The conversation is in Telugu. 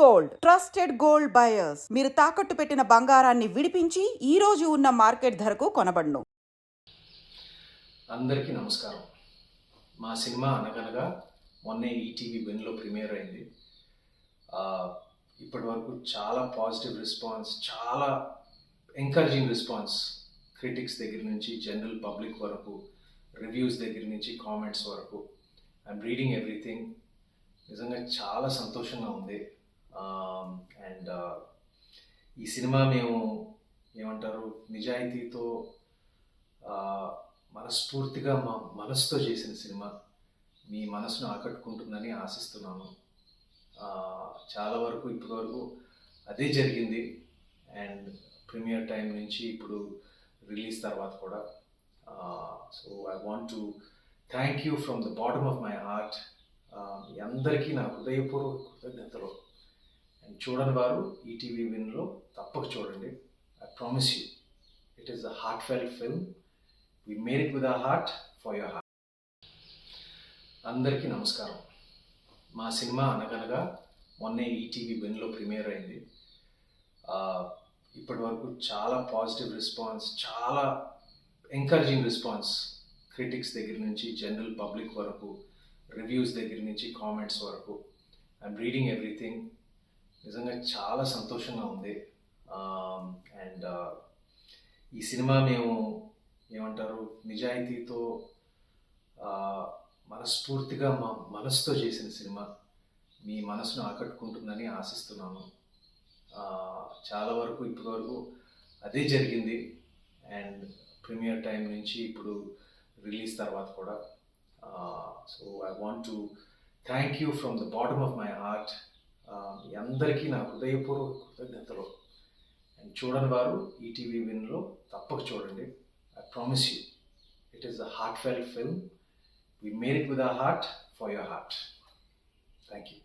గోల్డ్. Trusted gold buyers. మీరు తాకట్టు పెట్టిన బంగారాన్ని విడిపించి ఈ రోజు ఉన్న మార్కెట్ ధరకు కొనబడును. అందరికీ నమస్కారం. మా సినిమా అనగనగా మొన్నే ఈటీవీ విన్లో ప్రీమియర్ అయింది. ఇప్పటి వరకు చాలా పాజిటివ్ రెస్పాన్స్ చాలా ఎంకరేజింగ్ రెస్పాన్స్ క్రిటిక్స్ దగ్గర నుంచి జనరల్ పబ్లిక్ వరకు రివ్యూస్ దగ్గర నుంచి కామెంట్స్ వరకు. I'm reading everything. నిజంగా చాలా సంతోషంగా ఉంది. Um, అండ్ uh, ఈ సినిమా మేము ఏమంటారు నిజాయితీతో మనస్ఫూర్తిగా మా మనసుతో చేసిన సినిమా. మీ మనసును ఆకట్టుకుంటుందని ఆశిస్తున్నాను. చాలా వరకు ఇప్పటి వరకు అదే జరిగింది. అండ్ ప్రీమియర్ టైం నుంచి ఇప్పుడు రిలీజ్ తర్వాత కూడా. So I want to thank you from the bottom of my heart. అందరికీ నా హృదయపూర్వక కృతజ్ఞతలు. చూడని వారు ఈటీవీ విన్లో తప్పక చూడండి. I promise you it is a heartfelt film we made it with a heart for your heart అందరికీ నమస్కారం. మా సినిమా అనగనగా మొన్నే ఈటీవీ విన్లో ప్రీమియర్ అయింది. ఇప్పటి వరకు చాలా పాజిటివ్ రెస్పాన్స్ చాలా ఎంకరేజింగ్ రెస్పాన్స్ క్రిటిక్స్ దగ్గర నుంచి జనరల్ పబ్లిక్ వరకు రివ్యూస్ దగ్గర నుంచి కామెంట్స్ వరకు. ఐఎమ్ రీడింగ్ ఎవ్రీథింగ్ నిజంగా చాలా సంతోషంగా ఉంది. అండ్ uh, ఈ సినిమా మేము ఏమంటారు నిజాయితీతో మనస్ఫూర్తిగా మా మనసుతో చేసిన సినిమా. మీ మనసును ఆకట్టుకుంటుందని ఆశిస్తున్నాను చాలా వరకు ఇప్పటి వరకు అదే జరిగింది. అండ్ ప్రీమియర్ టైం నుంచి ఇప్పుడు రిలీజ్ తర్వాత కూడా. So I want to thank you from the bottom of my heart అందరికీ నా హృదయపూర్వక కృతజ్ఞతలు. అండ్ చూడని వారు ఈటీవీ విన్లో తప్పక చూడండి. I promise you it is a heartfelt film we made it with a heart for your heart thank you